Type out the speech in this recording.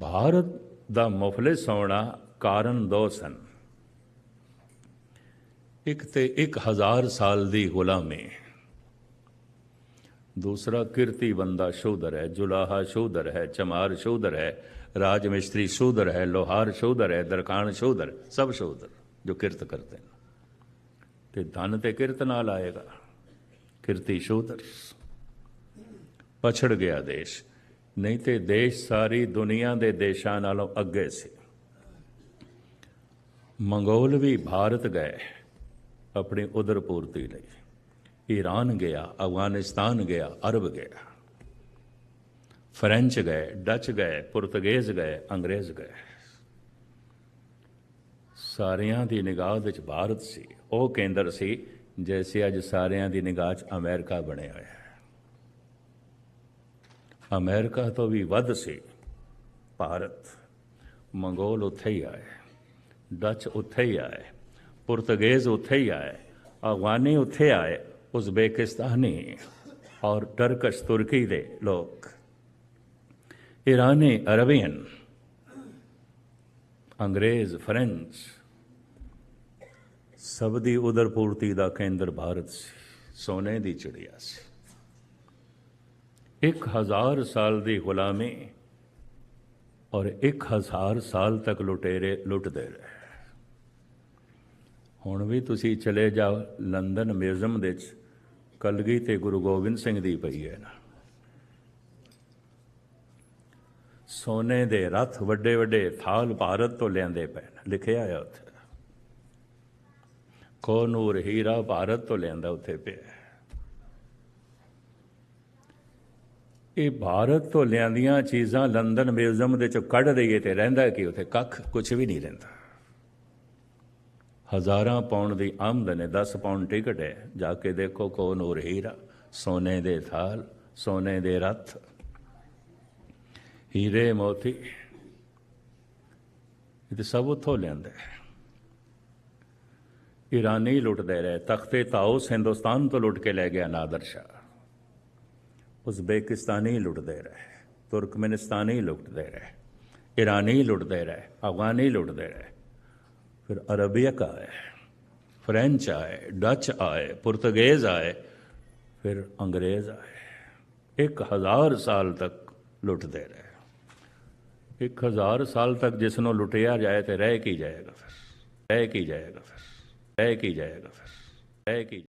ਭਾਰਤ ਦਾ ਮੁਫਲਿਸ ਹੋਣਾ ਕਾਰਨ ਦੋ ਸਨ। ਇੱਕ ਤੇ 1000 ਸਾਲ ਦੀ ਗੁਲਾਮੀ। ਦੂਸਰਾ ਕਿਰਤੀ ਬੰਦਾ ਸ਼ੋਧਰ ਹੈ, ਜੁਲਾਹਾ ਸ਼ੋਧਰ ਹੈ, ਚਮਾਰ ਸ਼ੋਧਰ ਹੈ ਰਾਜ ਮਿਸਤਰੀ ਸ਼ੋਧਰ ਹੈ, ਲੋਹਾਰ ਸ਼ੂਦਰ ਹੈ ਦਰਕਾਨ ਸ਼ੂਦਰ ਸਭ ਸ਼ੂਦਰ ਜੋ ਕਿਰਤ ਕਰਦੇ ਨੇ। ਤੇ ਧਨ ਤੇ ਕਿਰਤ ਨਾਲ ਆਏਗਾ। ਕਿਰਤੀ ਸ਼ੋਧਰ। ਪਛੜ ਗਿਆ ਦੇਸ਼। ਨਹੀਂ ਤੇ ਦੇਸ਼ ਸਾਰੀ ਦੁਨੀਆ ਦੇ ਦੇਸ਼ਾਂ ਨਾਲੋਂ ਅੱਗੇ ਸੀ। ਮੰਗੋਲ ਵੀ ਭਾਰਤ ਗਏ, ਆਪਣੀ ਉਦਰ ਪੂਰਤੀ ਲਈ। ਈਰਾਨ ਗਿਆ, ਅਫਗਾਨਿਸਤਾਨ ਗਿਆ, ਅਰਬ ਗਿਆ। ਫ੍ਰੈਂਚ ਗਏ, ਡੱਚ ਗਏ, ਪੁਰਤਗੇਜ਼ ਗਏ, ਅੰਗਰੇਜ਼ ਗਏ। ਸਾਰਿਆਂ ਦੀ ਨਿਗਾਹ ਵਿੱਚ ਭਾਰਤ ਸੀ, ਉਹ ਕੇਂਦਰ ਸੀ, ਜੈਸੇ ਅੱਜ ਸਾਰਿਆਂ ਦੀ ਨਿਗਾਹ 'ਚ ਅਮਰੀਕਾ ਬਣਿਆ ਹੋਇਆ ਹੈ। ਅਮਰੀਕਾ ਤੋਂ ਵੀ ਵੱਧ ਸੀ। ਭਾਰਤ, ਮੰਗੋਲ ਉੱਥੇ ਹੀ ਆਏ, ਡੱਚ ਉੱਥੇ ਹੀ ਆਏ, ਪੁਰਤਗੇਜ਼ ਉੱਥੇ ਹੀ ਆਏ, ਅਫਗਾਨੀ ਉੱਥੇ ਆਏ, ਉਜ਼ਬੇਕਿਸਤਾਨੀ ਔਰ ਟਰਕਸ਼, ਤੁਰਕੀ ਦੇ ਲੋਕ। ਈਰਾਨੀ ਅਰਬੀਅਨ, ਅੰਗਰੇਜ਼, ਫ੍ਰੈਂਚ, ਸਭ ਦੀ ਉਦਰ ਪੂਰਤੀ ਦਾ ਕੇਂਦਰ ਭਾਰਤ ਸੀ, ਸੋਨੇ ਦੀ ਚਿੜੀਆ ਸੀ। ਇੱਕ ਹਜ਼ਾਰ ਸਾਲ ਦੀ ਗੁਲਾਮੀ ਔਰ ਇੱਕ ਹਜ਼ਾਰ ਸਾਲ ਤੱਕ ਲੁਟੇਰੇ, ਲੁੱਟਦੇ ਰਹੇ। ਹੁਣ ਵੀ ਤੁਸੀਂ ਚਲੇ ਜਾਓ ਲੰਡਨ ਮਿਊਜ਼ੀਅਮ ਦੇ ਵਿੱਚ, ਕਲਗੀ ਤੇ ਗੁਰੂ ਗੋਬਿੰਦ ਸਿੰਘ ਦੀ ਪਈ ਹੈ ਨਾ। ਸੋਨੇ ਦੇ ਰਥ ਵੱਡੇ ਵੱਡੇ ਥਾਲ ਭਾਰਤ ਤੋਂ ਲਿਆਂਦੇ ਪਏ ਲਿਖਿਆ ਆ ਉੱਥੇ। ਕੋਨੂਰ ਹੀਰਾ ਭਾਰਤ ਤੋਂ ਲਿਆਂਦਾ ਉੱਥੇ ਪਿਆ। ਇਹ ਭਾਰਤ ਤੋਂ ਲਿਆਂਦੀਆਂ ਚੀਜ਼ਾਂ ਲੰਡਨ ਮਿਊਜ਼ੀਅਮ ਦੇ ਚੋਂ ਕੱਢ ਦਈਏ ਤੇ ਰਹਿੰਦਾ ਕਿ ਉੱਥੇ? ਕੱਖ ਕੁਝ ਵੀ ਨਹੀਂ ਰਹਿੰਦਾ। ਹਜ਼ਾਰਾਂ ਪਾਉਂਡ ਦੀ ਆਮਦਨ ਹੈ 10 ਪਾਉਂਡ ਟਿਕਟ ਹੈ। ਜਾ ਕੇ ਦੇਖੋ ਕੋਨੂਰ ਹੀਰਾ ਸੋਨੇ ਦੇ ਥਾਲ, ਸੋਨੇ ਦੇ ਰਥ। ਹੀਰੇ ਮੋਤੀ। ਇਹ ਤਾਂ ਸਭ ਉੱਥੋਂ ਲਿਆਂਦੇ ਈਰਾਨੀ ਲੁੱਟਦੇ ਰਹੇ। ਤਖਤੇ ਤਾਉਸ ਹਿੰਦੁਸਤਾਨ ਤੋਂ ਲੁੱਟ ਕੇ ਲੈ ਗਿਆ ਨਾਦਰ ਸ਼ਾਹ। ਉਜ਼ਬੇਕਿਸਤਾਨੀ ਲੁੱਟਦੇ ਰਹੇ ਤੁਰਕਮਨਿਸਤਾਨੀ ਲੁੱਟਦੇ ਰਹੇ ਈਰਾਨੀ ਲੁੱਟਦੇ ਰਹੇ ਅਫਗਾਨੀ ਲੁੱਟਦੇ ਰਹੇ ਫਿਰ ਅਰਬੀਅਕ ਆਏ ਫ੍ਰੈਂਚ ਆਏ ਡੱਚ ਆਏ ਪੁਰਤਗਾਜ਼ ਆਏ ਫਿਰ ਅੰਗਰੇਜ਼ ਆਏ ਇੱਕ ਹਜ਼ਾਰ ਸਾਲ ਤੱਕ ਲੁੱਟਦੇ ਰਹੇ ਇੱਕ ਹਜ਼ਾਰ ਸਾਲ ਤੱਕ ਜਿਸ ਨੂੰ ਲੁੱਟਿਆ ਜਾਏ ਤੇ ਰਹਿ ਕੀ ਜਾਏਗਾ ਫਿਰ ਰਹਿ ਕੀ ਜਾਏਗਾ ਫਿਰ ਰਹਿ ਕੀ ਜਾਏਗਾ ਫਿਰ ਰਹਿ ਕੀ